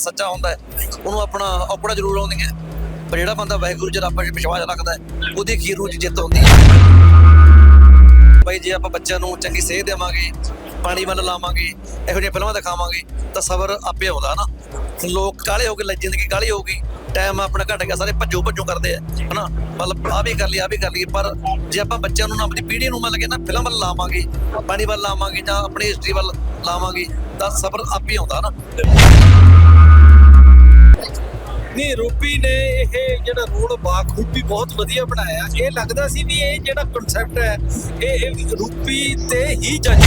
ਸੱਚਾ ਹੁੰਦਾ ਹੈ, ਉਹਨੂੰ ਆਪਣਾ ਔਕੜਾ ਜ਼ਰੂਰ ਆਉਂਦੀਆਂ ਪਰ ਜਿਹੜਾ ਬੰਦਾ ਵਾਹਿਗੁਰੂ 'ਚ ਰੱਬ 'ਚ ਵਿਸ਼ਵਾਸ ਰੱਖਦਾ ਹੈ, ਉਹਦੀ ਅਖੀਰ ਨੂੰ ਜਿੱਤ ਹੁੰਦੀ ਹੈ। ਬਈ ਜੇ ਆਪਾਂ ਬੱਚਿਆਂ ਨੂੰ ਚੰਗੀ ਸੇਧ ਦੇਵਾਂਗੇ, ਪਾਣੀ ਵੱਲ ਲਾਵਾਂਗੇ, ਇਹੋ ਜਿਹੀਆਂ ਫਿਲਮਾਂ ਦਿਖਾਵਾਂਗੇ, ਤਾਂ ਸਬਰ ਆਪੇ ਆਉਂਦਾ ਨਾ ਲੋਕ ਕਾਲੇ ਹੋ ਕੇ ਲੈ, ਜ਼ਿੰਦਗੀ ਕਾਲੀ ਹੋ ਗਈ ਟਾਈਮ ਆਪਣਾ ਘਟ ਗਿਆ, ਸਾਰੇ ਭੱਜੋ ਭੱਜੋ ਕਰਦੇ ਆ, ਹਨਾ? ਮਤਲਬ ਆ ਵੀ ਕਰ ਲਈ ਆ ਵੀ ਕਰ ਲਈ, ਪਰ ਜੇ ਆਪਾਂ ਬੱਚਿਆਂ ਨੂੰ ਨਾ ਆਪਣੀ ਪੀੜ੍ਹੀ ਨੂੰ ਮਤਲਬ ਕੇ ਨਾ ਫਿਲਮ ਵੱਲ ਲਾਵਾਂਗੇ, ਪਾਣੀ ਵੱਲ ਲਾਵਾਂਗੇ ਜਾਂ ਆਪਣੀ ਹਿਸਟਰੀ ਵੱਲ ਲਾਵਾਂਗੇ, ਤਾਂ ਸਬਰ ਆਪੇ ਆਉਂਦਾ ਨਾ ਨਹੀਂ ਰੂਪੀ ਨੇ ਇਹ ਜਿਹੜਾ ਰੋਲ ਬਾਖੂਬੀ ਬਹੁਤ ਵਧੀਆ ਬਣਾਇਆ। ਇਹ ਲੱਗਦਾ ਸੀ ਵੀ ਇਹ ਜਿਹੜਾ ਕਨਸੈਪਟ ਹੈ ਇਹ ਇਹ ਰੂਪੀ ਤੇ ਹੀ ਜੱਜ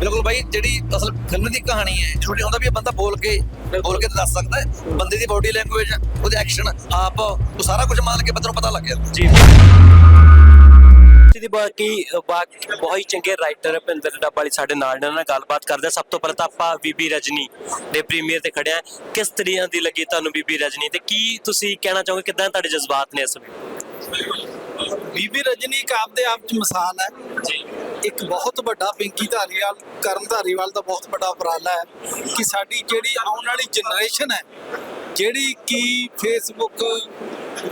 ਬਿਲਕੁਲ ਬਾਈ ਜਿਹੜੀ ਅਸਲ ਫਿਲਮ ਦੀ ਕਹਾਣੀ ਹੈ ਜ਼ਰੂਰੀ ਹੁੰਦਾ ਵੀ ਇਹ ਬੰਦਾ ਬੋਲ ਕੇ ਬੋਲ ਕੇ ਦੱਸ ਸਕਦਾ ਹੈ। ਬੰਦੇ ਦੀ ਬਾਡੀ ਲੈਂਗੁਏਜ ਉਹਦੇ ਐਕਸ਼ਨ ਆਪ ਉਹ ਸਾਰਾ ਕੁਝ ਮੰਨ ਕੇ ਬੰਦੇ ਨੂੰ ਪਤਾ ਲੱਗ ਜਾਂਦਾ। ਜੀ। ਜੀ ਬਾਕੀ ਬਾਕੀ ਬਹੁਤ ਹੀ ਚੰਗੇ ਰਾਈਟਰ ਭਿੰਦਰ ਡੱਬਾਲੀ ਸਾਡੇ ਨਾਲ ਨੇ ਨਾਲ ਗੱਲਬਾਤ ਕਰਦੇ। ਸਭ ਤੋਂ ਪਹਿਲਾਂ ਤਾਂ ਆਪਾਂ ਬੀਬੀ ਰਜਨੀ ਦੇ ਪ੍ਰੀਮੀਅਰ ਤੇ ਖੜਿਆ ਕਿਸ ਤਰੀਆਂ ਦੀ ਲੱਗੀ ਤੁਹਾਨੂੰ ਬੀਬੀ ਰਜਨੀ ਤੇ ਕੀ ਤੁਸੀਂ ਕਹਿਣਾ ਚਾਹੋਗੇ ਕਿਦਾਂ ਤੁਹਾਡੇ ਜਜ਼ਬਾਤ ਨੇ ਇਸ ਵੇਲੇ? ਬੀਬੀ ਰਜਨੀ ਇੱਕ ਆਪਦੇ ਆਪ ਚ ਮਿਸਾਲ ਹੈ। ਜੀ। ਇੱਕ ਬਹੁਤ ਵੱਡਾ ਪਿੰਕੀ ਧਾਰੀਵਾਲ ਕਰਨ ਧਾਰੀਵਾਲ ਦਾ ਬਹੁਤ ਵੱਡਾ ਉਪਰਾਲਾ ਹੈ ਕਿ ਸਾਡੀ ਜਿਹੜੀ ਆਉਣ ਵਾਲੀ ਜਨਰੇਸ਼ਨ ਹੈ ਜਿਹੜੀ ਕਿ ਫੇਸਬੁੱਕ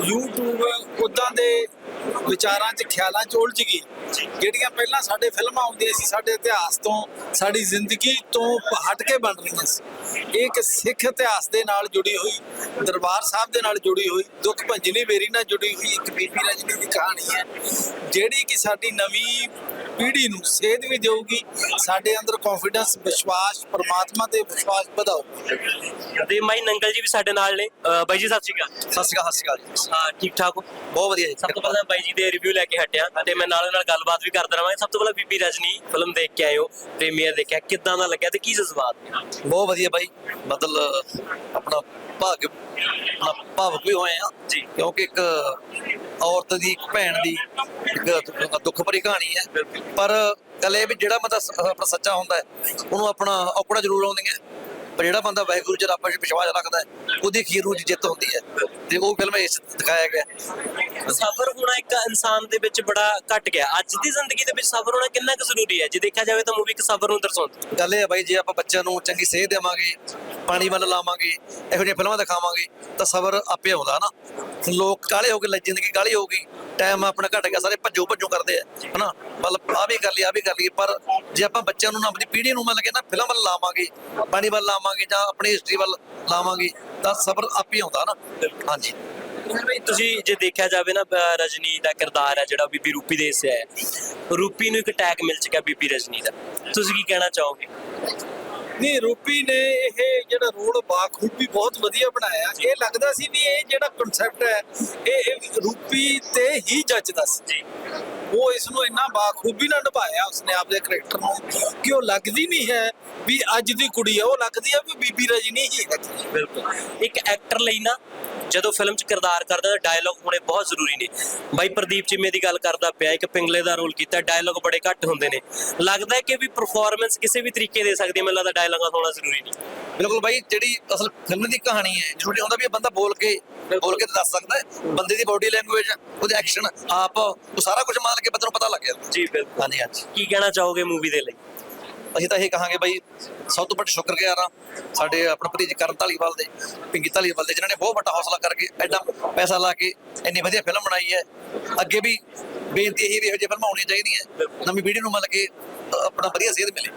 YouTube ਉਦਾਂ ਦੇ ਵਿਚਾਰਾਂ 'ਚ ਖਿਆਲਾਂ 'ਚ ਉਲਝ ਗਈ। ਜਿਹੜੀਆਂ ਪਹਿਲਾਂ ਸਾਡੇ ਫਿਲਮਾਂ ਆਉਂਦੀਆਂ ਸੀ ਸਾਡੇ ਇਤਿਹਾਸ ਤੋਂ ਸਾਡੀ ਜ਼ਿੰਦਗੀ ਤੋਂ ਹਟ ਕੇ ਬਣ ਰਹੀਆਂ ਸੀ। ਇਹ ਇੱਕ ਸਿੱਖ ਇਤਿਹਾਸ ਦੇ ਨਾਲ ਜੁੜੀ ਹੋਈ ਦਰਬਾਰ ਸਾਹਿਬ ਦੇ ਨਾਲ ਜੁੜੀ ਹੋਈ ਦੁੱਖ ਭੰਜਨੀ ਵੇਰੀ ਨਾਲ ਜੁੜੀ ਹੋਈ ਇੱਕ ਬੀਬੀ ਰਜਨੀ ਦੀ ਕਹਾਣੀ ਹੈ ਜਿਹੜੀ ਕਿ ਸਾਡੀ ਨਵੀਂ ਪੀੜ੍ਹੀ ਨੂੰ ਸੇਧ ਵੀ ਦੇਊਗੀ ਸਾਡੇ ਅੰਦਰ ਕੌਨਫੀਡੈਂਸ ਵਿਸ਼ਵਾਸ ਪਰਮਾਤਮਾ ਤੇ ਵਿਸ਼ਵਾਸ ਵਧਾਊਗਾ ਤੇ ਮਾਈ ਨੰਗਲ ਜੀ ਵੀ ਸਾਡੇ ਨਾਲ ਨੇ। ਬਾਈ ਜੀ ਸਤਿ ਸ਼੍ਰੀ ਅਕਾਲ। ਸਤਿ ਸ਼੍ਰੀ ਅਕਾਲ ਸਤਿ ਸ਼੍ਰੀ ਅਕਾਲ ਹਾਂ ਠੀਕ ਠਾਕ ਹੋ? ਬਹੁਤ ਵਧੀਆ ਜੀ ਸਭ ਤੋਂ ਪਹਿਲਾਂ ਬਾਈ ਜੀ ਦੇ ਰਿਵਿਊ ਲੈ ਕੇ ਹਟਿਆ ਤੇ ਮੈਂ ਨਾਲੋਂ ਨਾਲ ਗੱਲਬਾਤ ਵੀ ਕਰਦਾ ਰਹਾਂਗਾ। ਸਭ ਤੋਂ ਪਹਿਲਾਂ ਬੀਬੀ ਰਜਨੀ ਫਿਲਮ ਦੇਖ ਕੇ ਹੋ ਪ੍ਰੀਮੀਅਰ ਦੇਖਿਆ ਕਿੱਦਾਂ ਦਾ ਲੱਗਿਆ ਤੇ ਕੀ ਜਜ਼ਬਾਤ ਬਹੁਤ ਵਧੀਆ ਬਾਈ ਮਤਲਬ ਆਪਣਾ ਭਾਗ ਆਪਣਾ ਭਾਵੁਕ ਵੀ ਹੋਏ ਆ ਜੀ। ਕਿਉਂਕਿ ਇੱਕ ਔਰਤ ਦੀ ਇੱਕ ਭੈਣ ਦੀ ਇੱਕ ਦੁੱਖ ਭਰੀ ਕਹਾਣੀ ਹੈ। ਪਰ ਗੱਲ ਇਹ ਵੀ ਜਿਹੜਾ ਬੰਦਾ ਆਪਣਾ ਸੱਚਾ ਹੁੰਦਾ ਹੈ ਉਹਨੂੰ ਆਪਣਾ ਔਕੜਾ ਜ਼ਰੂਰ ਆਉਂਦੀਆਂ ਪਰ ਜਿਹੜਾ ਬੰਦਾ ਵਾਹਿਗੁਰੂ 'ਚ ਰੱਬ 'ਚ ਵਿਸ਼ਵਾਸ ਰੱਖਦਾ ਉਹਦੀ ਅਖੀਰ ਨੂੰ ਜਿੱਤ ਹੁੰਦੀ ਹੈ। ਤੇ ਉਹ ਫਿਲਮ ਇਸ ਦਿਖਾਇਆ ਗਿਆ ਸਫਰ ਹੋਣਾ ਇੱਕ ਇਨਸਾਨ ਦੇ ਵਿੱਚ ਬੜਾ ਘਟ ਗਿਆ। ਅੱਜ ਦੀ ਜ਼ਿੰਦਗੀ ਦੇ ਵਿੱਚ ਸਫਰ ਹੋਣਾ ਕਿੰਨਾ ਕੁ ਜ਼ਰੂਰੀ ਹੈ? ਜੇ ਦੇਖਿਆ ਜਾਵੇ ਤਾਂ ਮੂਵੀ ਇੱਕ ਸਫਰ ਨੂੰ ਦਰਸਾਉਂਦੀ ਗੱਲ ਇਹ ਹੈ ਬਾਈ ਜੇ ਆਪਾਂ ਬੱਚਿਆਂ ਨੂੰ ਚੰਗੀ ਸੇਧ ਦੇਵਾਂਗੇ ਪਾਣੀ ਵੱਲ ਲਾਵਾਂਗੇ, ਇਹੋ ਜਿਹੀਆਂ ਫਿਲਮਾਂ ਦਿਖਾਵਾਂਗੇ, ਤਾਂ ਸਬਰ ਆਪੇ ਆਉਂਦਾ ਨਾ ਲੋਕ ਕਾਲੇ ਹੋ ਕੇ ਜ਼ਿੰਦਗੀ ਕਾਲੀ ਹੋ ਗਈ ਟਾਈਮ ਆਪਣਾ ਘਟ ਗਿਆ, ਸਾਰੇ ਭੱਜੋ ਭੱਜੋ ਕਰਦੇ ਆ, ਹਨਾ? ਮਤਲਬ ਆ ਵੀ ਕਰ ਲਈ ਆ ਵੀ ਕਰ ਲਈ ਪਰ ਜੇ ਆਪਾਂ ਬੱਚਿਆਂ ਨੂੰ ਨਾ, ਆਪਣੀ ਪੀੜ੍ਹੀ ਨੂੰ ਮੰਨ ਕੇ ਨਾ ਫਿਲਮ ਵੱਲ ਲਾਵਾਂਗੇ, ਪਾਣੀ ਵੱਲ ਲਾਵਾਂਗੇ ਜਾਂ ਆਪਣੀ ਹਿਸਟਰੀ ਵੱਲ ਲਾਵਾਂਗੇ, ਤਾਂ ਸਬਰ ਆਪੇ ਆਉਂਦਾ ਨਾ ਹਾਂਜੀ। ਬਈ ਤੁਸੀਂ ਜੇ ਦੇਖਿਆ ਜਾਵੇ ਨਾ ਰਜਨੀ ਦਾ ਕਿਰਦਾਰ ਹੈ, ਜਿਹੜਾ ਬੀਬੀ ਰੂਪੀ ਦੇ ਹਿੱਸੇ ਹੈ। ਰੂਪੀ ਨੂੰ ਇੱਕ ਟੈਗ ਮਿਲ ਚੁੱਕਾ ਬੀਬੀ ਰਜਨੀ ਦਾ। ਤੁਸੀਂ ਕੀ ਕਹਿਣਾ ਚਾਹੋਗੇ? ਨਹੀਂ ਰੂਪੀ ਨੇ ਇਹ ਜਿਹੜਾ ਰੋਲ ਬਾਖੂਬੀ ਬਹੁਤ ਵਧੀਆ ਬਣਾਇਆ। ਇਹ ਲੱਗਦਾ ਸੀ ਵੀ ਇਹ ਜਿਹੜਾ ਕਨਸੈਪਟ ਹੈ ਇਹ ਇਹ ਰੂਪੀ ਤੇ ਹੀ ਜੱਜਦਾ ਸੀ। ਜੀ। ਉਹ ਇਸ ਨੂੰ ਇੰਨਾ ਬਾਖੂਬੀ ਨਾਲ ਨਿਭਾਇਆ ਉਸਨੇ ਆਪਦੇ ਕਰੈਕਟਰ ਨੂੰ ਕਿ ਉਹ ਲੱਗਦੀ ਨਹੀਂ ਹੈ ਵੀ ਅੱਜ ਦੀ ਕੁੜੀ ਹੈ ਉਹ ਲੱਗਦੀ ਹੈ ਵੀ ਬੀਬੀ ਰਜਨੀ ਹੀ ਹੈ ਬਿਲਕੁਲ। ਇੱਕ ਐਕਟਰ ਲਈ ਨਾ ਜਦੋਂ ਫਿਲਮ 'ਚ ਕਿਰਦਾਰ ਕਰਦਾ ਤਾਂ ਡਾਇਲੌਗ ਹੋਣੇ ਬਹੁਤ ਜ਼ਰੂਰੀ ਨੇ। ਬਾਈ ਪ੍ਰਦੀਪ ਚਿਮੇ ਦੀ ਗੱਲ ਕਰਦਾ ਪਿਆ ਇੱਕ ਪਿੰਗਲੇ ਦਾ ਰੋਲ ਕੀਤਾ ਡਾਇਲੌਗ ਬੜੇ ਘੱਟ ਹੁੰਦੇ ਨੇ। ਲੱਗਦਾ ਹੈ ਕਿ ਵੀ ਪਰਫਾਰਮੈਂਸ ਕਿਸੇ ਵੀ ਤਰੀਕੇ ਦੇ ਸਕਦੀ ਹੈ ਮੈਨੂੰ ਲੱਗਦਾ ਡਾਇਲੌਗਾਂ ਹੋਣਾ ਜ਼ਰੂਰੀ ਨਹੀਂ। ਬਿਲਕੁਲ ਬਾਈ ਜਿਹੜੀ ਅਸਲ ਫਿਲਮ ਦੀ ਕਹਾਣੀ ਹੈ ਜ਼ਰੂਰੀ ਹੁੰਦਾ ਵੀ ਇਹ ਬੰਦਾ ਬੋਲ ਕੇ ਬੋਲ ਕੇ ਦੱਸ ਸਕਦਾ ਹੈ ਬੰਦੇ ਦੀ ਬਾਡੀ ਲੈਂਗੁਏਜ ਉਹਦੇ ਐਕਸ਼ਨ ਆਪ ਉਹ ਸਾਰਾ ਕੁਝ ਮੰਨ ਕੇ ਬੰਦੇ ਨੂੰ ਪਤਾ ਲੱਗ ਜਾਂਦਾ। ਜੀ ਬਿਲਕੁਲ। ਹਾਂਜੀ ਹਾਂਜੀ। ਕੀ ਕਹਿਣਾ ਚਾਹੋਗੇ ਮੂਵੀ ਦੇ ਲਈ? ਅਸੀਂ ਤਾਂ ਇਹ ਕਹਾਂਗੇ ਬਾਈ ਸਭ ਤੋਂ ਵੱਡਾ ਸ਼ੁਕਰਗੁਜ਼ਾਰ ਆ ਸਾਡੇ ਆਪਣੇ ਭਤੀਜ ਕਰਨ ਧਾਲੀਵਾਲ ਦੇ ਪਿੰਕੀ ਧਾਲੀਵਾਲ ਦੇ ਜਿਨ੍ਹਾਂ ਨੇ ਬਹੁਤ ਵੱਡਾ ਹੌਸਲਾ ਕਰਕੇ ਐਡਾ ਪੈਸਾ ਲਾ ਕੇ ਇੰਨੀ ਵਧੀਆ ਫਿਲਮ ਬਣਾਈ ਹੈ। ਅੱਗੇ ਵੀ ਬੇਨਤੀ ਇਹੀ ਵੀ ਇਹੋ ਜਿਹੀ ਫਿਲਮਾਂ ਆਉਣੀਆਂ ਚਾਹੀਦੀਆਂ। ਨਵੀਂ ਪੀੜ੍ਹੀ ਨੂੰ ਮਿਲ ਕੇ ਆਪਣਾ ਵਧੀਆ ਸੇਧ ਮਿਲੇ।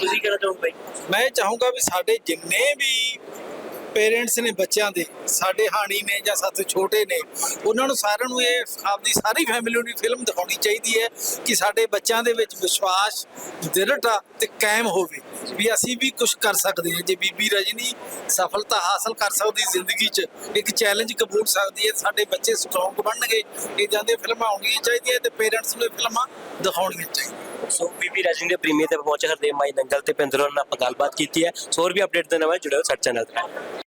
ਤੁਸੀਂ ਕਹਿਣਾ ਚਾਹੋਗੇ ਬਾਈ? ਮੈਂ ਇਹ ਚਾਹੂੰਗਾ ਵੀ ਸਾਡੇ ਜਿੰਨੇ ਵੀ ਪੇਰੈਂਟਸ ਨੇ ਬੱਚਿਆਂ ਦੇ, ਸਾਡੇ ਹਾਣੀ ਨੇ ਜਾਂ ਸਾਥ ਛੋਟੇ ਨੇ, ਉਹਨਾਂ ਨੂੰ ਸਾਰਿਆਂ ਨੂੰ ਇਹ ਆਪਦੀ ਸਾਰੀ ਫੈਮਿਲੀ ਨੂੰ ਫਿਲਮ ਦਿਖਾਉਣੀ ਚਾਹੀਦੀ ਹੈ ਕਿ ਸਾਡੇ ਬੱਚਿਆਂ ਦੇ ਵਿੱਚ ਵਿਸ਼ਵਾਸ, ਦ੍ਰਿੜਤਾ ਤੇ ਕਾਇਮ ਹੋਵੇ। ਵੀ ਅਸੀਂ ਵੀ ਕੁਝ ਕਰ ਸਕਦੇ ਹਾਂ। ਜੇ ਬੀਬੀ ਰਜਨੀ ਸਫਲਤਾ ਹਾਸਲ ਕਰ ਸਕਦੀ ਜ਼ਿੰਦਗੀ 'ਚ, ਇੱਕ ਚੈਲੰਜ ਕਬੂਲ ਸਕਦੀ ਹੈ, ਸਾਡੇ ਬੱਚੇ ਸਟਰੋਂਗ ਬਣਨਗੇ ਇਦਾਂ ਦੀਆਂ ਫਿਲਮਾਂ ਆਉਣੀਆਂ ਚਾਹੀਦੀਆਂ ਤੇ ਪੇਰੈਂਟਸ ਨੂੰ ਇਹ ਫਿਲਮਾਂ ਦਿਖਾਉਣੀਆਂ ਚਾਹੀਦੀਆਂ। ਸੋ ਬੀਬੀ ਰਜਨੀ ਦੇ ਪ੍ਰੀਮੀਅਰ ਤੇ ਪਹੁੰਚੇ ਹਰਦੇਵ ਮਾਈ ਨੰਗਲ ਤੇ ਪਿੰਦਰ ਨਾਲ ਆਪਾਂ ਗੱਲਬਾਤ ਕੀਤੀ ਹੈ। ਸੋ ਹੋਰ ਵੀ ਅਪਡੇਟ ਦੇਣ ਵਾਲੇ ਜੁੜਿਓ ਸਾਡੇ ਚੈਨਲ ਤੇ।